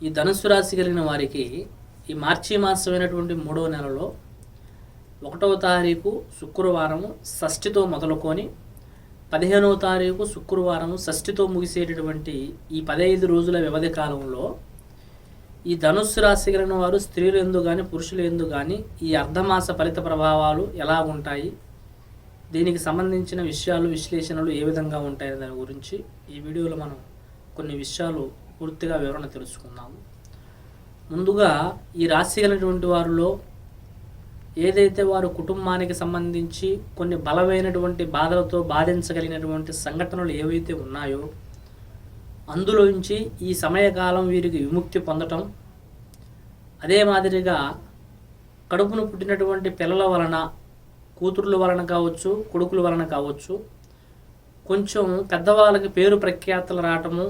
ఈ ధనుస్సు రాశి కలిగిన వారికి ఈ మార్చి మాసమైనటువంటి మూడవ నెలలో ఒకటవ తారీఖు శుక్రవారము షష్ఠితో మొదలుకొని పదిహేనవ తారీఖు శుక్రవారము షష్ఠితో ముగిసేటటువంటి ఈ పదహైదు రోజుల వ్యవధి కాలంలో ఈ ధనుస్సు రాశి కలిగిన వారు స్త్రీలు ఎందు కానీ పురుషులు ఎందు కానీ ఈ అర్ధమాస ఫలిత ప్రభావాలు ఎలా ఉంటాయి? దీనికి సంబంధించిన విషయాలు విశ్లేషణలు ఏ విధంగా ఉంటాయి? దాని గురించి ఈ వీడియోలో మనం కొన్ని విషయాలు పూర్తిగా వివరణ తెలుసుకుందాము. ముందుగా ఈ రాశి కలిగినటువంటి వారిలో ఏదైతే వారు కుటుంబానికి సంబంధించి కొన్ని బలమైనటువంటి బాధలతో బాధించగలిగినటువంటి సంఘటనలు ఏవైతే ఉన్నాయో అందులోంచి ఈ సమయకాలం వీరికి విముక్తి పొందటం అదే మాదిరిగా కడుపును పుట్టినటువంటి పిల్లల వలన కూతుర్ల వలన కావచ్చు కొడుకుల వలన కావచ్చు కొంచెం పెద్దవాళ్ళకి పేరు ప్రఖ్యాతలు రావటము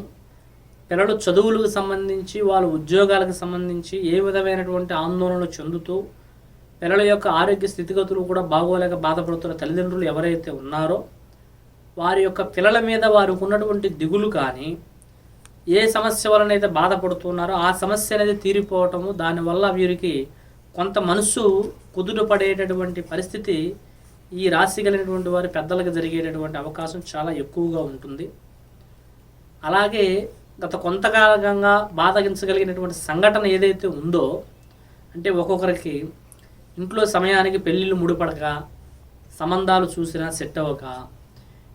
పిల్లలు చదువులకు సంబంధించి వాళ్ళ ఉద్యోగాలకు సంబంధించి ఏ విధమైనటువంటి ఆందోళనలు చెందుతూ పిల్లల యొక్క ఆరోగ్య స్థితిగతులు కూడా బాగోలేక బాధపడుతున్న తల్లిదండ్రులు ఎవరైతే ఉన్నారో వారి యొక్క పిల్లల మీద వారికి ఉన్నటువంటి దిగులు కానీ ఏ సమస్య వలన అయితే బాధపడుతున్నారో ఆ సమస్య అనేది తీరిపోవటము దానివల్ల వీరికి కొంత మనసు కుదుట పడేటటువంటి పరిస్థితి ఈ రాశి కలిగినటువంటి వారి పెద్దలకు జరిగేటటువంటి అవకాశం చాలా ఎక్కువగా ఉంటుంది. అలాగే గత కొంతకాలంగా బాధగించగలిగినటువంటి సంఘటన ఏదైతే ఉందో అంటే ఒక్కొక్కరికి ఇంట్లో సమయానికి పెళ్ళిళ్ళు ముడిపడక సంబంధాలు చూసినా సెట్ అవ్వక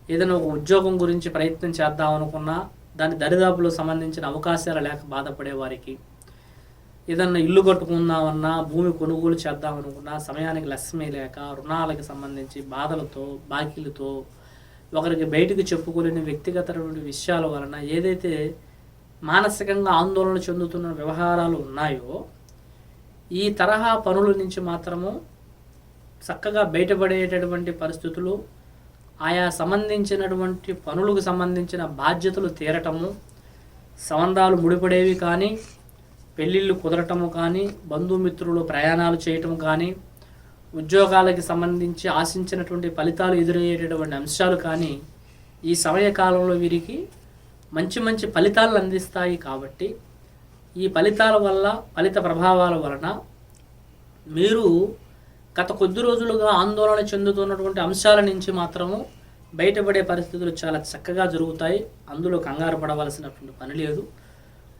ఏదైనా ఒక ఉద్యోగం గురించి ప్రయత్నం చేద్దాం అనుకున్నా దాని దరిదాపులో సంబంధించిన అవకాశాలు లేక బాధపడే వారికి ఏదన్నా ఇల్లు కట్టుకుందామన్నా భూమి కొనుగోలు చేద్దామనుకున్నా సమయానికి లక్ష్మీ లేక రుణాలకు సంబంధించి బాధలతో బాకీలతో ఒకరికి బయటకు చెప్పుకోలేని వ్యక్తిగతమైన విషయాల వలన ఏదైతే మానసికంగా ఆందోళన చెందుతున్న వ్యవహారాలు ఉన్నాయో ఈ తరహా పనుల నుంచి మాత్రము చక్కగా బయటపడేటటువంటి పరిస్థితులు ఆయా సంబంధించినటువంటి పనులకు సంబంధించిన బాధ్యతలు తీరటము సంబంధాలు ముడిపడేవి కానీ పెళ్ళిళ్ళు కుదరటము కానీ బంధుమిత్రులు ప్రయాణాలు చేయటం కానీ ఉద్యోగాలకి సంబంధించి ఆశించినటువంటి ఫలితాలు ఎదురయ్యేటటువంటి అంశాలు కానీ ఈ సమయకాలంలో వీరికి మంచి మంచి ఫలితాలను అందిస్తాయి కాబట్టి ఈ ఫలితాల వల్ల ఫలిత ప్రభావాల వలన మీరు గత కొద్ది రోజులుగా ఆందోళన చెందుతున్నటువంటి అంశాల నుంచి మాత్రము బయటపడే పరిస్థితులు చాలా చక్కగా జరుగుతాయి. అందులో కంగారు పడవలసినటువంటి పని లేదు.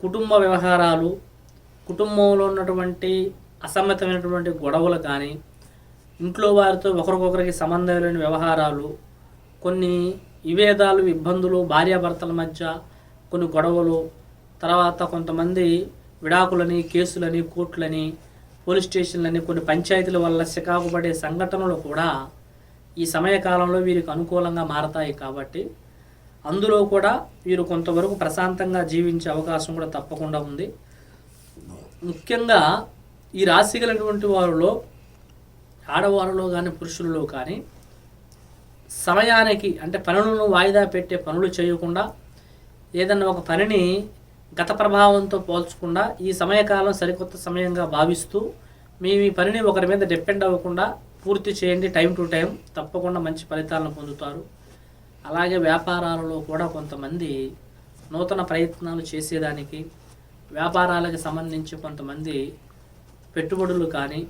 కుటుంబ వ్యవహారాలు కుటుంబంలో ఉన్నటువంటి అసమ్మతమైనటువంటి గొడవలు కానీ ఇంట్లో వారితో ఒకరికొకరికి సంబంధం లేని వ్యవహారాలు కొన్ని విభేదాలు ఇబ్బందులు భార్యాభర్తల మధ్య కొన్ని గొడవలు తర్వాత కొంతమంది విడాకులని కేసులని కోర్టులని పోలీస్ స్టేషన్లని కొన్ని పంచాయతీల వల్ల చికాకు పడే సంఘటనలు కూడా ఈ సమయకాలంలో వీరికి అనుకూలంగా మారతాయి కాబట్టి అందులో కూడా వీరు కొంతవరకు ప్రశాంతంగా జీవించే అవకాశం కూడా తప్పకుండా ఉంది. ముఖ్యంగా ఈ రాశి కలిగినటువంటి వారిలో ఆడవారిలో కానీ పురుషులలో కానీ సమయానికి అంటే పనులను వాయిదా పెట్టే పనులు చేయకుండా ఏదన్నా ఒక పనిని గత ప్రభావంతో పోల్చకుండా ఈ సమయకాలం సరికొత్త సమయంగా భావిస్తూ మీ మీ పనిని ఒకరి మీద డిపెండ్ అవ్వకుండా పూర్తి చేయండి టైం టు టైం తప్పకుండా మంచి ఫలితాలను పొందుతారు. అలాగే వ్యాపారాలలో కూడా కొంతమంది నూతన ప్రయత్నాలు చేసేదానికి వ్యాపారాలకు సంబంధించి కొంతమంది పెట్టుబడులు కానీ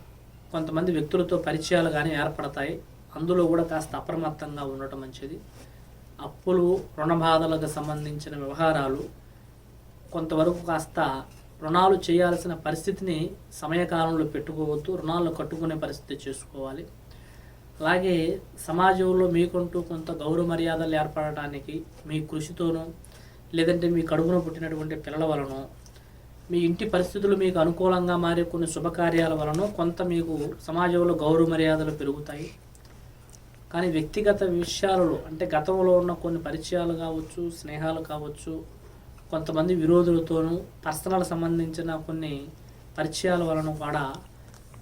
కొంతమంది వ్యక్తులతో పరిచయాలు కానీ ఏర్పడతాయి. అందులో కూడా కాస్త అప్రమత్తంగా ఉండటం మంచిది. అప్పులు రుణ బాధలకు సంబంధించిన వ్యవహారాలు కొంతవరకు కాస్త రుణాలు చేయాల్సిన పరిస్థితిని సమయకాలంలో పెట్టుకోవద్దు రుణాలు కట్టుకునే పరిస్థితి చేసుకోవాలి. అలాగే సమాజంలో మీకుంటూ కొంత గౌరవ మర్యాదలు ఏర్పడటానికి మీ కృషితోనూ లేదంటే మీ కడుపున పుట్టినటువంటి పిల్లల వలన మీ ఇంటి పరిస్థితులు మీకు అనుకూలంగా మారే కొన్ని శుభకార్యాల వలన కొంత మీకు సమాజంలో గౌరవ మర్యాదలు పెరుగుతాయి. కానీ వ్యక్తిగత విషయాలలో అంటే గతంలో ఉన్న కొన్ని పరిచయాలు కావచ్చు స్నేహాలు కావచ్చు కొంతమంది విరోధులతోనూ పర్సనల్ సంబంధించిన కొన్ని పరిచయాల వలన కూడా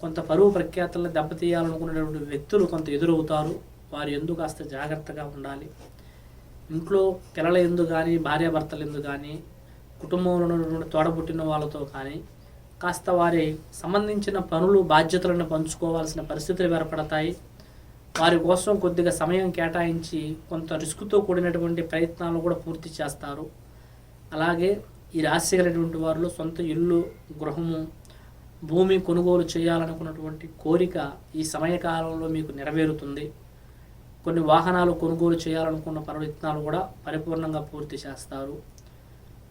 కొంత పరువు ప్రఖ్యాతలను దెబ్బతీయాలనుకునేటువంటి వ్యక్తులు కొంత ఎదురవుతారు. వారు ఎందుకు కాస్త జాగ్రత్తగా ఉండాలి? ఇంట్లో పిల్లల ఎందు కానీ భార్యాభర్తల ఎందు కానీ కుటుంబంలో ఉన్నటువంటి తోడబుట్టిన వాళ్ళతో కానీ కాస్త వారి సంబంధించిన పనులు బాధ్యతలను పంచుకోవాల్సిన పరిస్థితులు ఏర్పడతాయి. వారి కోసం కొద్దిగా సమయం కేటాయించి కొంత రిస్క్తో కూడినటువంటి ప్రయత్నాలు కూడా పూర్తి చేస్తారు. అలాగే ఈ రాశి కలిగినటువంటి వారిలో సొంత ఇల్లు గృహము భూమి కొనుగోలు చేయాలనుకున్నటువంటి కోరిక ఈ సమయకాలంలో మీకు నెరవేరుతుంది. కొన్ని వాహనాలు కొనుగోలు చేయాలనుకున్న ప్రయత్నాలు కూడా పరిపూర్ణంగా పూర్తి చేస్తారు.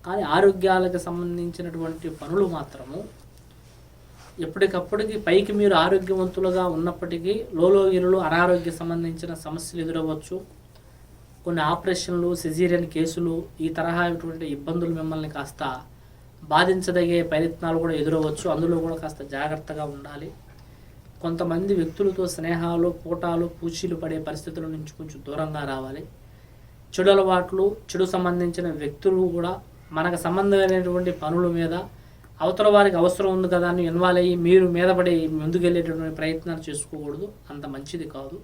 కానీ ఆరోగ్యాలకు సంబంధించినటువంటి పనులు మాత్రము ఎప్పటికప్పటికి పైకి మీరు ఆరోగ్యవంతులుగా ఉన్నప్పటికీ లోలోగిరులు అనారోగ్య సంబంధించిన సమస్యలు ఎదురవ్వచ్చు. కొన్ని ఆపరేషన్లు సిజీరియన్ కేసులు ఈ తరహా ఇటువంటి ఇబ్బందులు మిమ్మల్ని కాస్త బాధించదగే ప్రయత్నాలు కూడా ఎదురవ్వచ్చు. అందులో కూడా కాస్త జాగ్రత్తగా ఉండాలి. కొంతమంది వ్యక్తులతో స్నేహాలు పూటాలు పూచీలు పడే పరిస్థితుల నుంచి కొంచెం దూరంగా రావాలి. చెడు అలవాట్లు చెడు సంబంధించిన వ్యక్తులు కూడా మనకు సంబంధమైనటువంటి పనుల మీద అవతల వారికి అవసరం ఉంది కదా అని ఇన్వాల్వ్ అయ్యి మీరు మీద పడి ముందుకెళ్ళేటటువంటి ప్రయత్నాలు చేసుకోకూడదు. అంత మంచిది కాదు.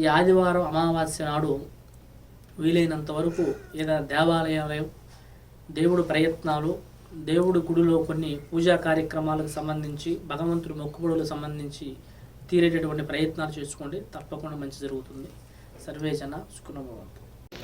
ఈ ఆదివారం అమావాస్య నాడు వీలైనంత వరకు ఏదైనా దేవాలయాలయం దేవుడు ప్రయత్నాలు దేవుడి గుడిలో కొన్ని పూజా కార్యక్రమాలకు సంబంధించి భగవంతుడి మొక్కుబడులకు సంబంధించి తీరేటటువంటి ప్రయత్నాలు చేసుకోండి. తప్పకుండా మంచి జరుగుతుంది. సర్వేజన సుఖనభవంతు